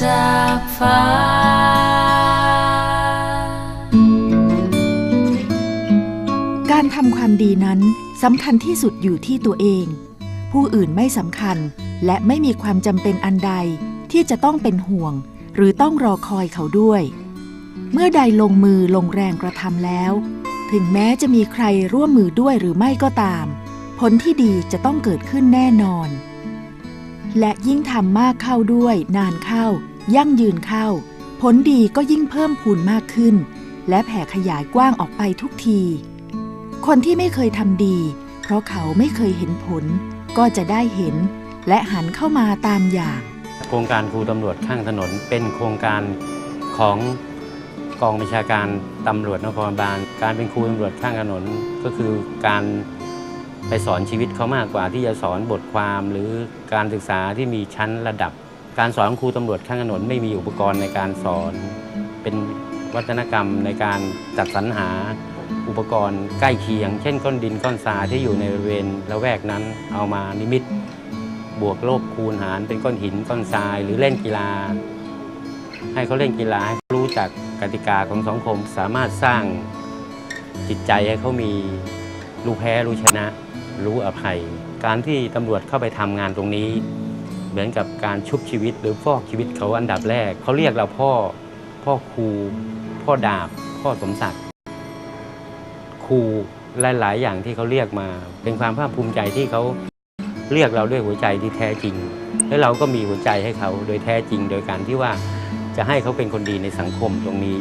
จากฟ้า การทำความดีนั้นสำคัญที่สุดอยู่ที่ตัวเอง ผู้อื่นไม่สำคัญและไม่มีความจำเป็นอันใดที่จะต้องเป็นห่วง หรือต้องรอคอยเขาด้วย เมื่อใดลงมือลงแรงกระทำแล้ว ถึงแม้จะมีใครร่วมมือด้วยหรือไม่ก็ตาม ผลที่ดีจะต้องเกิดขึ้นแน่นอน และยิ่งทำมากเข้าด้วย นานเข้า ยั่งยืนเข้า ผลดีก็ยิ่งเพิ่มพูนมากขึ้น และแผ่ขยายกว้างออกไปทุกที คนที่ไม่เคยทำดี เพราะเขาไม่เคยเห็นผล ก็จะได้เห็น และหันเข้ามาตามอย่าง โครงการครูตำรวจข้างถนนเป็นโครงการของกองบัญชาการตำรวจนครบาล การเป็นครูตำรวจข้างถนนก็คือการ ไปสอนชีวิตเขามากกว่าที่จะสอนบทความหรือการศึกษาที่มีชั้นระดับ การสอนครูตำรวจข้างถนนไม่มีอุปกรณ์ในการสอน เป็นวัฒนกรรมในการจัดสรรหาอุปกรณ์ใกล้เคียง เช่น ก้อนดินก้อนทรายที่อยู่ในบริเวณละแวกนั้นเอามานิมิต บวกลบคูณหารเป็นก้อนหินก้อนทราย หรือเล่นกีฬา ให้เขาเล่นกีฬาให้เขารู้จักกติกาของสังคมสามารถสร้างจิตใจให้เขามี รู้แพ้รู้ชนะ รู้อภัย การที่ตำรวจเข้าไปทำงานตรงนี้ เหมือนกับการชุบชีวิตหรือฟอกชีวิตเขาอันดับแรก เขาเรียกเราพ่อ พ่อครู พ่อดาบ พ่อสมศักดิ์ครูหลาย ๆ อย่างที่เขาเรียกมา เป็นความภาคภูมิใจที่เขาเรียกเราด้วยหัวใจที่แท้จริง และเราก็มีหัวใจให้เขาโดยแท้จริง โดยการที่ว่าจะให้เขาเป็นคนดีในสังคมตรงนี้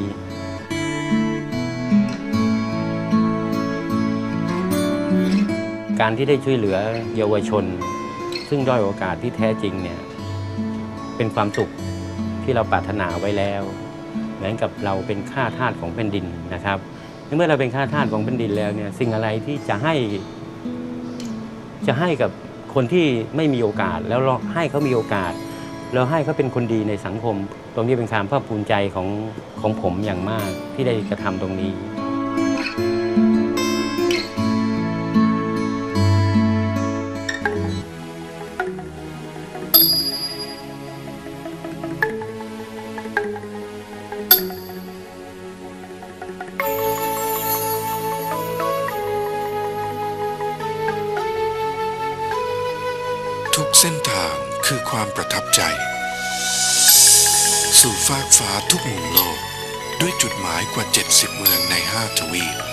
การที่ได้ช่วยเหลือเยาวชน ซึ่งด้อยโอกาสที่แท้จริงเนี่ยเป็นความสุขที่เราปรารถนาไว้แล้ว เหมือนกับเราเป็นข้าทาสของแผ่นดินนะครับเมื่อเราเป็นข้าทาสของแผ่นดินแล้วเนี่ยสิ่งอะไรที่จะให้ จะให้กับคนที่ไม่มีโอกาส แล้วเราให้เขามีโอกาสแล้วให้เขาเป็นคนดีในสังคม ตรงนี้เป็นความภาคภูมิใจของของผมอย่างมากที่ได้กระทำตรงนี้ ทุกเส้นทางคือความประทับใจ สู่ฟากฟ้าทุกมุมโลก ด้วยจุดหมายกว่า 70 เมืองใน 5 ทวีป